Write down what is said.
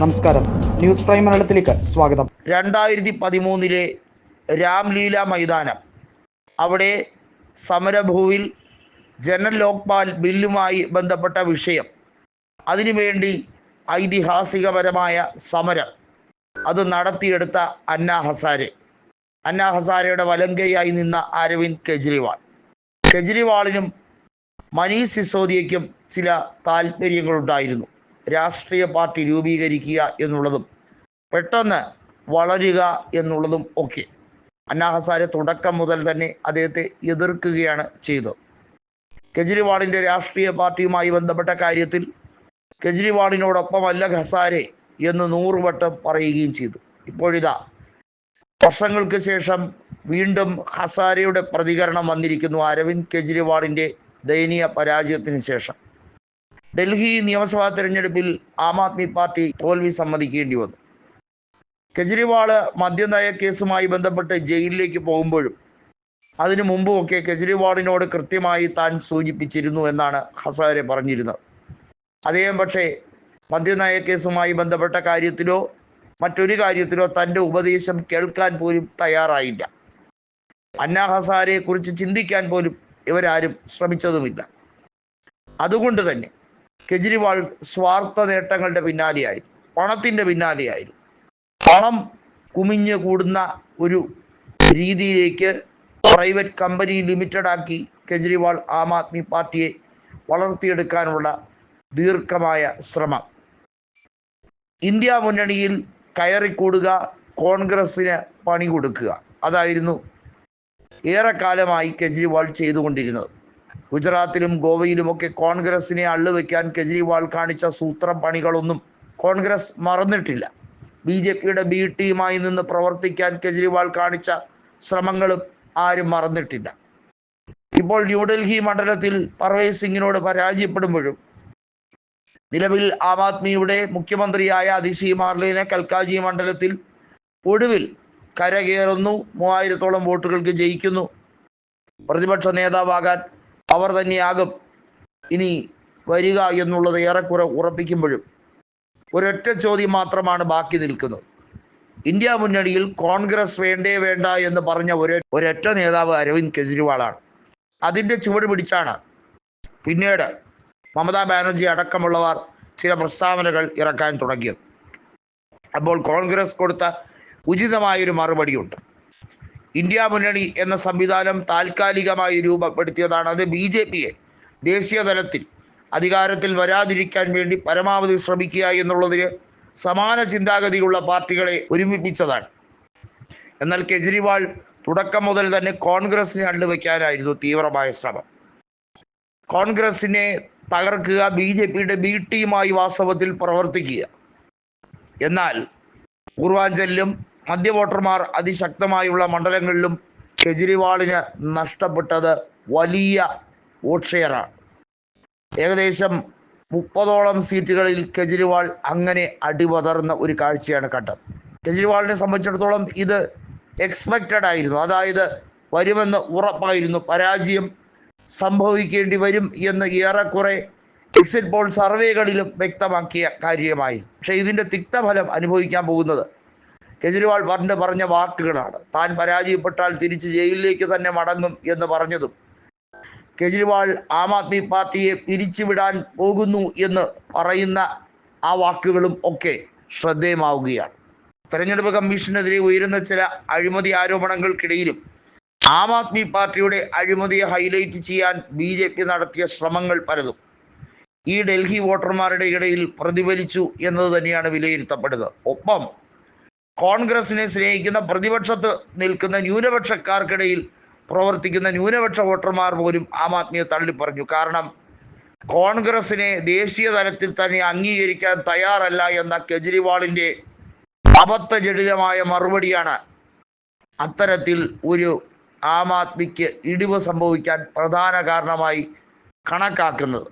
നമസ്കാരം. News prime മലയാളത്തിലേക്ക് സ്വാഗതം. രണ്ടായിരത്തി പതിമൂന്നിലെ രാംലീല മൈതാനം. അവിടെ സമരഭൂവിൽ ജനറൽ ലോക്പാൽ ബില്ലുമായി ബന്ധപ്പെട്ട വിഷയം. അതിനുവേണ്ടി ഐതിഹാസികപരമായ സമരം. അത് നടത്തിയെടുത്ത അന്ന ഹസാരെ. അന്ന ഹസാരയുടെ വലങ്കയായി നിന്ന അരവിന്ദ് കെജ്രിവാൾ. കെജ്രിവാളിനും മനീഷ് സിസോദിയയ്ക്കും ചില താല്പര്യങ്ങളുണ്ടായിരുന്നു. രാഷ്ട്രീയ പാർട്ടി രൂപീകരിക്കുക എന്നുള്ളതും പെട്ടെന്ന് വളരുക എന്നുള്ളതും ഒക്കെ. അന്നാഹസാരെ തുടക്കം മുതൽ തന്നെ അദ്ദേഹത്തെ എതിർക്കുകയാണ് ചെയ്തത്. കെജ്രിവാളിന്റെ രാഷ്ട്രീയ പാർട്ടിയുമായി ബന്ധപ്പെട്ട കാര്യത്തിൽ കെജ്രിവാളിനോടൊപ്പമല്ല ഹസാരെ എന്ന് നൂറുവട്ടം പറയുകയും ചെയ്തു. ഇപ്പോഴിതാ വർഷങ്ങൾക്ക് ശേഷം വീണ്ടും ഹസാരയുടെ പ്രതികരണം വന്നിരിക്കുന്നു അരവിന്ദ് കെജ്രിവാളിന്റെ ദയനീയ പരാജയത്തിന് ശേഷം. ഡൽഹി നിയമസഭാ തെരഞ്ഞെടുപ്പിൽ ആം ആദ്മി പാർട്ടി തോൽവി സമ്മതിക്കേണ്ടി വന്നു. കെജ്രിവാൾ മദ്യനയ കേസുമായി ബന്ധപ്പെട്ട് ജയിലിലേക്ക് പോകുമ്പോഴും അതിനു മുമ്പുമൊക്കെ കെജ്രിവാളിനോട് കൃത്യമായി താൻ സൂചിപ്പിച്ചിരുന്നു എന്നാണ് ഹസാരെ പറഞ്ഞിരുന്നത്. അദ്ദേഹം പക്ഷേ മദ്യനയ കേസുമായി ബന്ധപ്പെട്ട കാര്യത്തിലോ മറ്റൊരു കാര്യത്തിലോ തന്റെ ഉപദേശം കേൾക്കാൻ പോലും തയ്യാറായില്ല. അന്ന ഹസാരെ കുറിച്ച് ചിന്തിക്കാൻ പോലും ഇവരാരും ശ്രമിച്ചതുമില്ല. അതുകൊണ്ട് തന്നെ കെജ്രിവാൾ സ്വാർത്ഥ നേട്ടങ്ങളുടെ പിന്നാലെയായി. പണത്തിന്റെ പിന്നാലെയായിരുന്നു പണം കുമിഞ്ഞ് കൂടുന്ന ഒരു രീതിയിലേക്ക് പ്രൈവറ്റ് കമ്പനി ലിമിറ്റഡ് ആക്കി കെജ്രിവാൾ ആം ആദ്മി പാർട്ടിയെ വളർത്തിയെടുക്കാനുള്ള ദീർഘമായ ശ്രമം. ഇന്ത്യ മുന്നണിയിൽ കയറിക്കൂടുക കോൺഗ്രസിന് പണി കൊടുക്കുക. അതായിരുന്നു ഏറെക്കാലമായി കെജ്രിവാൾ ചെയ്തുകൊണ്ടിരുന്നത്. ഗുജറാത്തിലും ഗോവയിലുമൊക്കെ കോൺഗ്രസിനെ അള്ളുവെക്കാൻ കെജ്രിവാൾ കാണിച്ച സൂത്രം പണികളൊന്നും കോൺഗ്രസ് മറന്നിട്ടില്ല. ബി ജെ പിയുടെ ബി ടീമായി നിന്ന് പ്രവർത്തിക്കാൻ കെജ്രിവാൾ കാണിച്ച ശ്രമങ്ങളും ആരും മറന്നിട്ടില്ല. ഇപ്പോൾ ന്യൂഡൽഹി മണ്ഡലത്തിൽ പർവേസ് സിംഗിനോട് പരാജയപ്പെടുമ്പോഴും നിലവിൽ ആം ആദ്മിയുടെ മുഖ്യമന്ത്രിയായ അതിശി മാർലിനെ കൽക്കാജി മണ്ഡലത്തിൽ ഒടുവിൽ കരകയറുന്നു. മൂവായിരത്തോളം വോട്ടുകൾക്ക് ജയിക്കുന്നു. പ്രതിപക്ഷ നേതാവാകാൻ അവർ തന്നെയാകും ഇനി വരിക എന്നുള്ളത് ഏറെക്കുറെ ഉറപ്പിക്കുമ്പോഴും ഒരൊറ്റ ചോദ്യം മാത്രമാണ് ബാക്കി നിൽക്കുന്നത്. ഇന്ത്യ മുന്നണിയിൽ കോൺഗ്രസ് വേണ്ടേ വേണ്ട എന്ന് പറഞ്ഞ ഒരു ഒരൊറ്റ നേതാവ് അരവിന്ദ് കെജ്രിവാളാണ്. അതിന്റെ ചുവട് പിടിച്ചാണ്. പിന്നീട് മമതാ ബാനർജി അടക്കമുള്ളവർ ചില പ്രസ്താവനകൾ ഇറക്കാൻ തുടങ്ങിയത്. അപ്പോൾ കോൺഗ്രസ് കൊടുത്ത ഉചിതമായൊരു മറുപടിയുണ്ട്. ഇന്ത്യ മുന്നണി എന്ന സംവിധാനം താൽക്കാലികമായി രൂപപ്പെടുത്തിയതാണ് അത് ബി ജെ പിയെ ദേശീയ തലത്തിൽ അധികാരത്തിൽ വരാതിരിക്കാൻ വേണ്ടി പരമാവധി ശ്രമിക്കുക എന്നുള്ളതിന് സമാന ചിന്താഗതിയുള്ള പാർട്ടികളെ ഒരുമിപ്പിച്ചതാണ്. എന്നാൽ കെജ്രിവാൾ തുടക്കം മുതൽ തന്നെ കോൺഗ്രസിനെ അള്ളുവെക്കാനായിരുന്നു തീവ്രമായ ശ്രമം. കോൺഗ്രസിനെ തകർക്കുക ബി ജെ പിയുടെ ബി ടീമായി വാസ്തവത്തിൽ പ്രവർത്തിക്കുക. എന്നാൽ പൂർവാഞ്ചലിലും മധ്യ വോട്ടർമാർ അതിശക്തമായുള്ള മണ്ഡലങ്ങളിലും കെജ്രിവാളിന് നഷ്ടപ്പെട്ടത് വലിയ വോട്ട് ഷെയറാണ് ഏകദേശം മുപ്പതോളം സീറ്റുകളിൽ കെജ്രിവാൾ അങ്ങനെ അടിപതർന്ന ഒരു കാഴ്ചയാണ് കണ്ടത്. കെജ്രിവാളിനെ സംബന്ധിച്ചിടത്തോളം ഇത് എക്സ്പെക്റ്റഡ് ആയിരുന്നു. അതായത് വരുമെന്ന് ഉറപ്പായിരുന്നു. പരാജയം സംഭവിക്കേണ്ടി വരും എന്ന് ഏറെക്കുറെ എക്സിറ്റ് പോൾ സർവേകളിലും വ്യക്തമാക്കിയ കാര്യമായി പക്ഷേ ഇതിന്റെ തിക്തഫലം അനുഭവിക്കാൻ പോകുന്നത് കെജ്രിവാൾ പണ്ട് പറഞ്ഞ വാക്കുകളാണ്. താൻ പരാജയപ്പെട്ടാൽ തിരിച്ച് ജയിലിലേക്ക് തന്നെ മടങ്ങും എന്ന് പറഞ്ഞതും. കെജ്രിവാൾ ആം ആദ്മി പാർട്ടിയെ പിരിച്ചുവിടാൻ പോകുന്നു എന്ന് പറയുന്ന ആ വാക്കുകളും ഒക്കെ ശ്രദ്ധേയമാവുകയാണ്. തെരഞ്ഞെടുപ്പ് കമ്മീഷനെതിരെ ഉയരുന്ന ചില അഴിമതി ആരോപണങ്ങൾക്കിടയിലും ആം ആദ്മി പാർട്ടിയുടെ അഴിമതിയെ ഹൈലൈറ്റ് ചെയ്യാൻ ബി ജെ പി നടത്തിയ ശ്രമങ്ങൾ പലതും ഈ ഡൽഹി വോട്ടർമാരുടെ ഇടയിൽ പ്രതിഫലിച്ചു എന്നത് തന്നെയാണ് വിലയിരുത്തപ്പെടുന്നത്. ഒപ്പം കോൺഗ്രസിനെ സ്നേഹിക്കുന്ന പ്രതിപക്ഷത്ത് നിൽക്കുന്ന ന്യൂനപക്ഷക്കാർക്കിടയിൽ പ്രവർത്തിക്കുന്ന ന്യൂനപക്ഷ വോട്ടർമാർ പോലും ആം ആദ്മിയെ തള്ളിപ്പറഞ്ഞു. കാരണം കോൺഗ്രസിനെ ദേശീയ തലത്തിൽ തന്നെ അംഗീകരിക്കാൻ തയ്യാറല്ല എന്ന കെജ്രിവാളിന്റെ അബദ്ധജടിതമായ മറുപടിയാണ് അത്തരത്തിൽ ഒരു ആം ആദ്മിക്ക് ഇടിവ് സംഭവിക്കാൻ പ്രധാന കാരണമായി കണക്കാക്കുന്നത്.